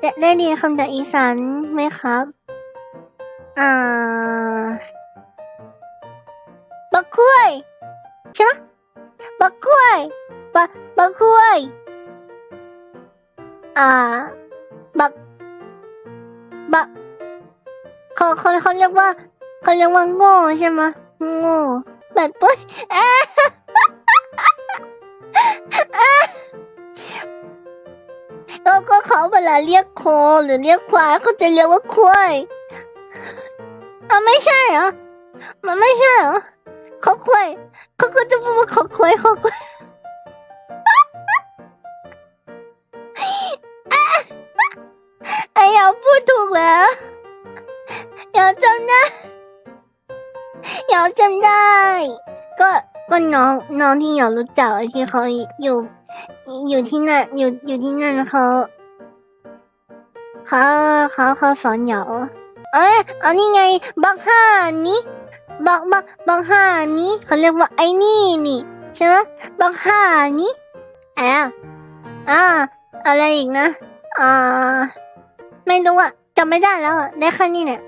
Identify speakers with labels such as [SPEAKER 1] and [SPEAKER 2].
[SPEAKER 1] ได้ได้เรียนคำจากอีสานไหมครับ อ่า บักคุยใช่ไหมบักคุยบักบักคุยอ่า บัก บักเขาเขาเขาเรียกว่าเขาเรียกว่าโง่ใช่ไหมโง่แบบปุ้ยเอ๊ะ ก็เขาเวลาเรียกโคหรือเรียกควายเขาจะเรียกว่าควายอะไม่ใช่เหรอ มันไม่ใช่เหรอเขาควายเขาก็จะพูดว่าเขาควายเขาควายไอ้ยาพูดถูกแล้วยาจำได้ยาจำได้ ก็ ก็น้องน้องที่อยารู้จักที่เขาอยู่ อยู่ที่นั่นอยู่อยู่ที่นั่นเขาเขาเขาเขาสอนเหยาเอ้ยอันนี้ไงบักห้านี้บักบักบักห้านี้เขาเรียกว่าไอ้นี่นี่ใช่ไหมบักห้านี้แอะอ่าอะไรอีกนะอ่าไม่รู้อะจำไม่ได้แล้วอะได้แค่นี้เนี่ย